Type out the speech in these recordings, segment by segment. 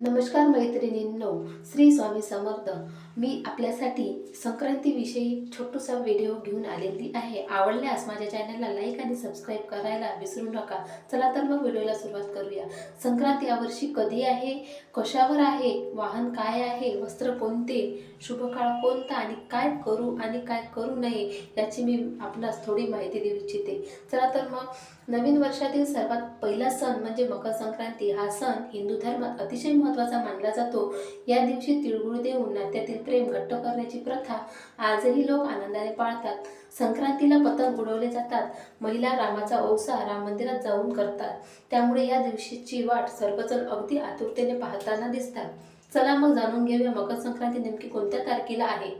नमस्कार मैत्रिणींनो श्री स्वामी समर्थ. मी आपल्यासाठी संक्रांतीविषयी छोटूसा व्हिडिओ घेऊन आलेली आहे. आवडल्यास माझ्या चॅनलला लाईक आणि सबस्क्राईब करायला विसरू नका. चला तर मग व्हिडिओला सुरुवात करूया. संक्रांत यावर्षी कधी आहे? कशावर आहे? वाहन काय आहे? वस्त्र कोणते? शुभ काळ कोणता आणि काय करू आणि काय करू नये याची मी आपणास थोडी माहिती देऊ इच्छिते. चला तर मग नवीन वर्षातील सर्वात पहिला सण म्हणजे मकर संक्रांती. हा सण हिंदू धर्मात अतिशय महत्त्वाचा मानला जातो. या दिवशी तिळगुळ देऊन नात्यातील प्रेम घट्ट करण्याची प्रथा आजही लोक आनंदाने पाळतात. संक्रांतीला पतंग उडवले जातात. महिला रामाचा औसा राम मंदिरात जाऊन करतात. त्यामुळे या दिवशीची वाट सर्वजण अगदी आतुरतेने पाहताना दिसतात. चला मग जाणून घेऊया मकर संक्रांती नेमकी कोणत्या तारखेला आहे?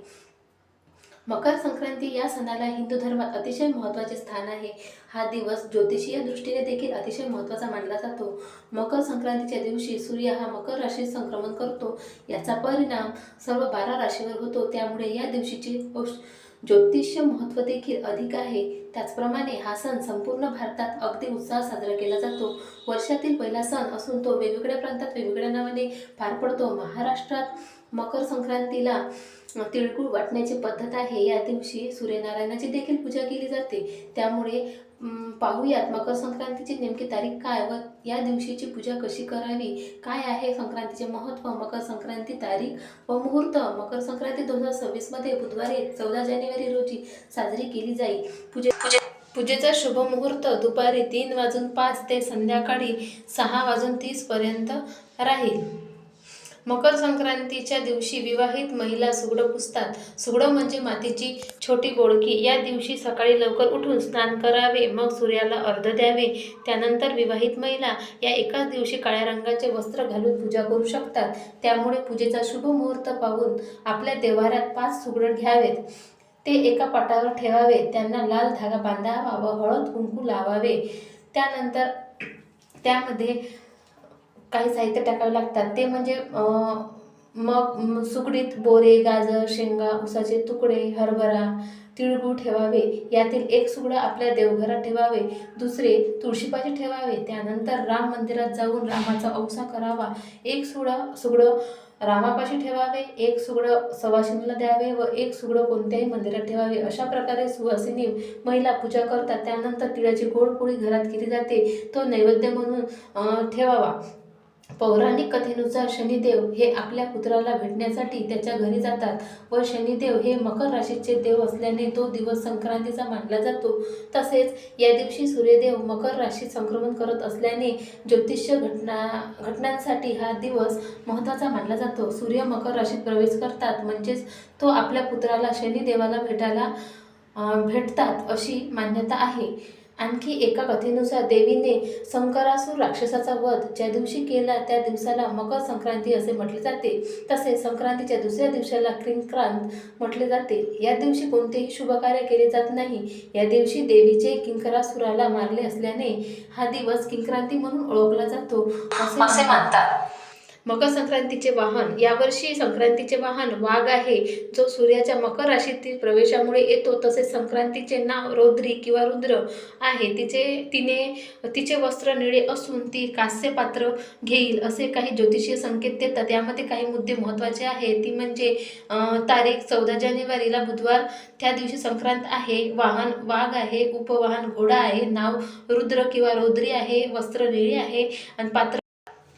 मकर संक्रांती या सणाला हिंदू धर्मात अतिशय महत्त्वाचे स्थान आहे. हा दिवस ज्योतिषीय दृष्टीने देखील अतिशय महत्त्वाचा मानला जातो. मकर संक्रांतीच्या दिवशी सूर्य हा मकर राशीत संक्रमण करतो. याचा परिणाम सर्व बारा राशीवर होतो. त्यामुळे या दिवशीचे ज्योतिष्य महत्त्व देखील अधिक आहे. त्याचप्रमाणे हा सण संपूर्ण भारतात अगदी उत्साहात साजरा केला जातो. वर्षातील पहिला सण असून तो वेगवेगळ्या प्रांतात वेगवेगळ्या नावाने पार पडतो. महाराष्ट्रात मकर संक्रांतीला तिळगुळ वाटण्याची पद्धत आहे. या दिवशी सूर्यनारायणाची देखील पूजा केली जाते. त्यामुळे पाहूयात मकर संक्रांतीची नेमकी तारीख काय व या दिवशीची पूजा कशी करावी? काय आहे संक्रांतीचे महत्त्व मकर संक्रांती तारीख व मुहूर्त? मकर संक्रांती दोन हजार सव्वीसमध्ये बुधवारी चौदा जानेवारी रोजी साजरी केली जाईल. पूजे पूजे पूजेचा शुभ मुहूर्त दुपारी तीन वाजून पाच ते संध्याकाळी सहा वाजून तीसपर्यंत राहील. मकर संक्रांतीच्या दिवशी विवाहित महिला सुगडं पुसतात. सुगडं म्हणजे मातीची छोटी गोडकी या दिवशी सकाळी लवकर उठून स्नान करावे मग सूर्याला अर्ध द्यावे. त्यानंतर विवाहित महिला या एकाच दिवशी काळ्या रंगाचे वस्त्र घालून पूजा करू शकतात. त्यामुळे पूजेचा शुभ मुहूर्त पाहून आपल्या देवारात पाच सुगडं घ्यावेत. ते एका पाटावर ठेवावे. त्यांना लाल धागा बांधावा व हळद कुंकू लावावे. त्यानंतर त्यामध्ये काही साहित्य टाकावे लागतात. ते म्हणजे मग सुकडीत बोरे गाजर शेंगा उसाचे तुकडे हरभरा तिळगूळ ठेवावे. यातील एक सुगडं आपल्या देवघरात ठेवावे. दुसरे तुळशीपाशी ठेवावे. त्यानंतर राम मंदिरात जाऊन रामाचा औसा करावा. एक सुगडा सुगडं रामापाशी ठेवावे. एक सुगडं सवाशिनीला द्यावे व एक सुगडं कोणत्याही मंदिरात ठेवावे. अशा प्रकारे सुवासिनी महिला पूजा करतात. त्यानंतर तिळाची गोड पोळी घरात केली जाते. तो नैवेद्य म्हणून ठेवावा. पौराणिक कथेनुसार शनिदेव हे आपल्या पुत्राला भेटण्यासाठी त्याच्या घरी जातात व शनिदेव हे मकर राशीचे देव असल्याने तो दिवस संक्रांतीचा मानला जातो. तसेच या दिवशी सूर्यदेव मकर राशीत संक्रमण करत असल्याने ज्योतिष्य घटना घटनांसाठी हा दिवस महत्त्वाचा मानला जातो. सूर्य मकर राशीत प्रवेश करतात म्हणजेच तो आपल्या पुत्राला शनिदेवाला भेटायला भेटतात अशी मान्यता आहे. आणखी एका कथेनुसार देवीने संकरासूर राक्षसाचा वध ज्या दिवशी केला त्या दिवसाला मकर संक्रांती असे म्हटले जाते. तसेच संक्रांतीच्या दुसऱ्या दिवसाला क्रिंक्रांत म्हटले जाते. या दिवशी कोणतेही शुभकार्य केले जात नाही. या दिवशी देवीचे किंकरासुराला मारले असल्याने हा दिवस किंक्रांती म्हणून ओळखला जातो. असे मानतात. मकर संक्रांतीचे वाहन यावर्षी संक्रांतीचे वाहन वाघ आहे. जो सूर्याच्या मकर राशीतील प्रवेशामुळे येतो तसेच संक्रांतीचे नाव रौद्री किंवा रुद्र आहे. तिचे तिने तिचे वस्त्र निळे असून ती कांस्य पात्र घेईल असे काही ज्योतिषीय संकेत देतात. यामध्ये काही मुद्दे महत्त्वाचे आहेत. ती म्हणजे तारीख चौदा जानेवारीला बुधवार त्या दिवशी संक्रांत आहे. वाहन वाघ आहे उपवाहन घोडा आहे नाव रुद्र किंवा रौद्री आहे वस्त्र निळे आहे आणि पात्र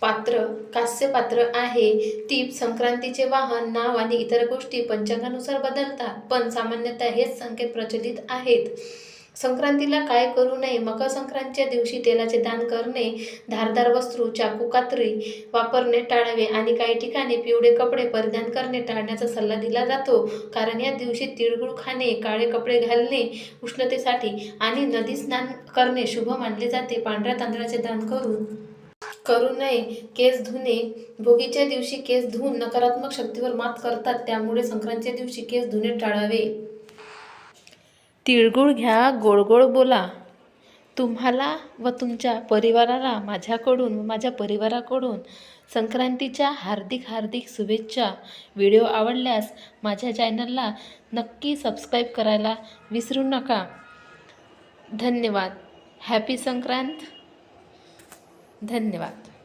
पात्र कास्य पात्र आहे. ती संक्रांतीचे वाहन नाव आणि इतर गोष्टी पंचांगानुसार बदलतात पण सामान्यतः हेच संकेत प्रचलित आहेत. संक्रांतीला काय करू नये? मकर संक्रांतीच्या दिवशी तेलाचे दान करणे धारदार वस्त्रू चाकू कात्री वापरणे टाळावे आणि काही ठिकाणी पिवळे कपडे परिधान करणे टाळण्याचा सल्ला दिला जातो. कारण या दिवशी तिळगुळ खाणे काळे कपडे घालणे उष्णतेसाठी आणि नदी स्नान करणे शुभ मानले जाते. पांढऱ्या तांदळाचे दान करून करू नये केस धुणे. भोगीच्या दिवशी केस धुवून नकारात्मक शक्तीवर मात करतात त्यामुळे संक्रांतीच्या दिवशी केस धुणे टाळावे. तिळगुळ घ्या गोड गोड बोला. तुम्हाला व तुमच्या परिवाराला माझ्याकडून व माझ्या परिवाराकडून संक्रांतीच्या हार्दिक हार्दिक शुभेच्छा. व्हिडिओ आवडल्यास माझ्या चॅनलला नक्की सबस्क्राईब करायला विसरू नका. धन्यवाद. हॅपी संक्रांत. धन्यवाद.